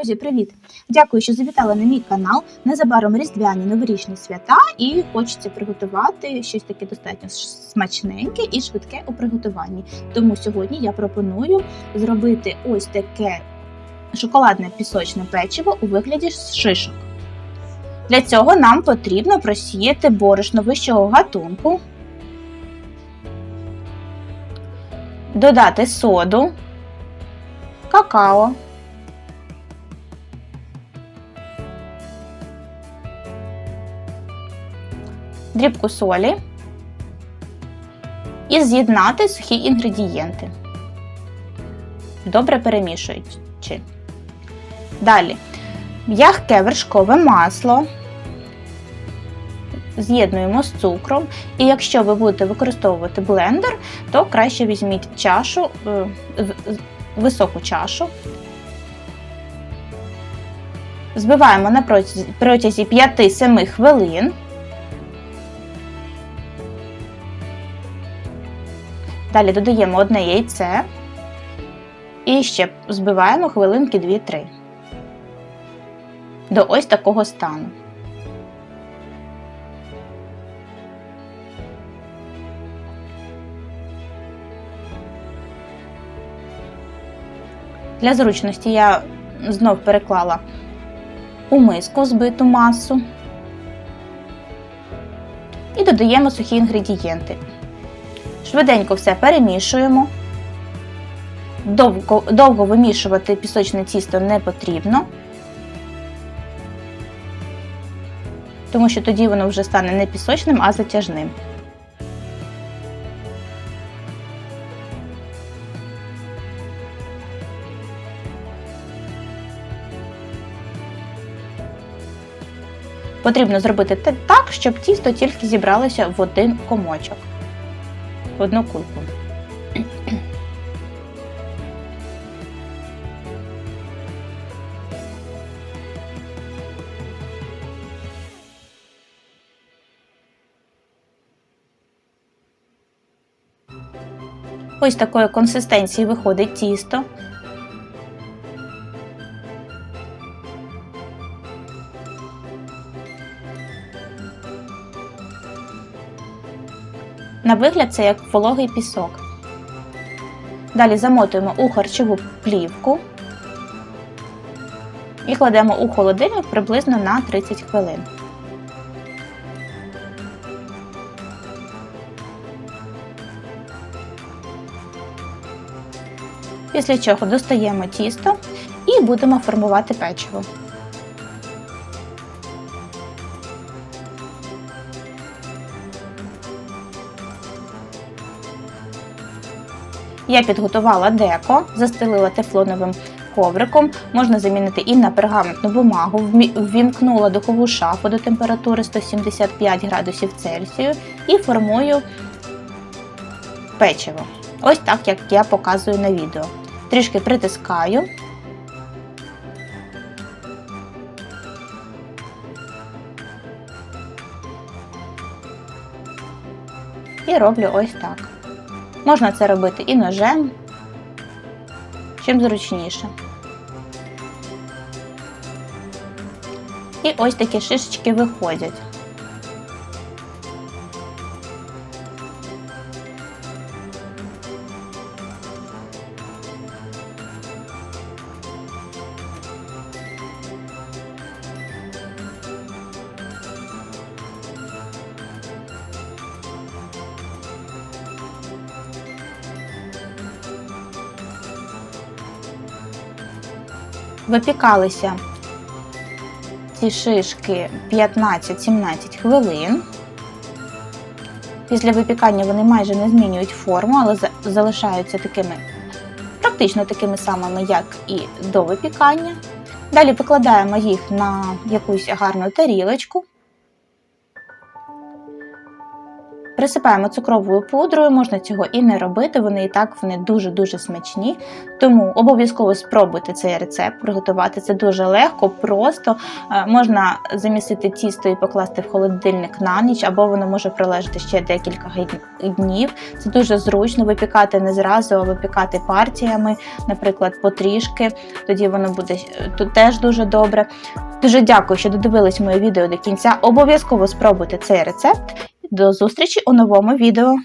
Друзі, привіт! Дякую, що завітали на мій канал. Незабаром різдвяні новорічні свята, і хочеться приготувати щось таке достатньо смачненьке і швидке у приготуванні. Тому сьогодні я пропоную зробити ось таке шоколадне пісочне печиво у вигляді шишок. Для цього нам потрібно просіяти борошно вищого гатунку, додати соду, какао. Дрібку солі і з'єднати сухі інгредієнти. Добре перемішуючи. Далі м'ягке вершкове масло. З'єднуємо з цукром. І якщо ви будете використовувати блендер, то краще візьміть чашу, е, високу чашу. Збиваємо на протязі 5-7 хвилин. Далі додаємо одне яйце і ще збиваємо хвилинки 2-3 до ось такого стану. Для зручності я знов переклала у миску збиту масу і додаємо сухі інгредієнти. Швиденько все перемішуємо. Довго, довго вимішувати пісочне тісто не потрібно, тому що тоді воно вже стане не пісочним, а затяжним. Потрібно зробити так, щоб тісто тільки зібралося в один комочок в одну кульку. Ось такої консистенції виходить тісто. На вигляд це як вологий пісок. Далі замотуємо у харчову плівку і кладемо у холодильник приблизно на 30 хвилин. Після чого достаємо тісто і будемо формувати печиво. Я підготувала деко, застелила тефлоновим ковриком, можна замінити і на пергаментну бумагу, ввімкнула духову шафу до температури 175 градусів Цельсію і формую печиво. Ось так, як я показую на відео. Трішки притискаю. І роблю ось так. Можна це робити і ножем, чим зручніше. І ось такі шишечки виходять. Випікалися ці шишки 15-17 хвилин. Після випікання вони майже не змінюють форму, але залишаються такими, практично такими самими, як і до випікання. Далі викладаємо їх на якусь гарну тарілочку. Присипаємо цукровою пудрою, можна цього і не робити, вони і так вони дуже-дуже смачні. Тому обов'язково спробуйте цей рецепт, приготувати це дуже легко, просто Е, можна замісити тісто і покласти в холодильник на ніч, або воно може пролежати ще декілька днів. Це дуже зручно випікати не зразу, а випікати партіями, наприклад, потрішки. Тоді воно буде е, тут теж дуже добре. Дуже дякую, що додивились моє відео до кінця. Обов'язково спробуйте цей рецепт. До зустрічі у новому відео.